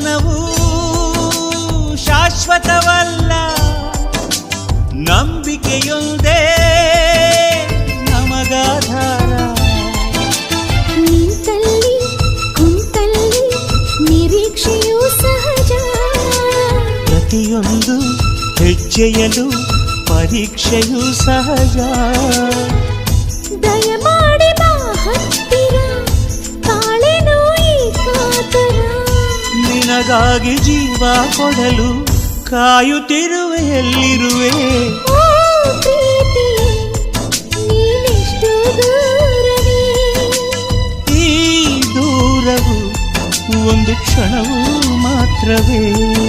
ವಂದನವು ಶಾಶ್ವತವಲ್ಲ ನಂಬಿಕೆಯೊಂದೇ ನಮಗಾಧಾರ ನಿಂತಲ್ಲಿ ಕುಂತಲ್ಲಿ ನಿರೀಕ್ಷೆಯೂ ಸಹಜ ಪ್ರತಿಯೊಂದು ಹೆಜ್ಜೆಯಲು ಪರೀಕ್ಷೆಯೂ ಸಹಜ ನಿನಗಾಗಿ ಜೀವ ಕೊಡಲು ಕಾಯುತ್ತಿರುವೆಯಲ್ಲಿರುವೆ. ಈ ದೂರವು ಒಂದು ಕ್ಷಣವೂ ಮಾತ್ರವೇ.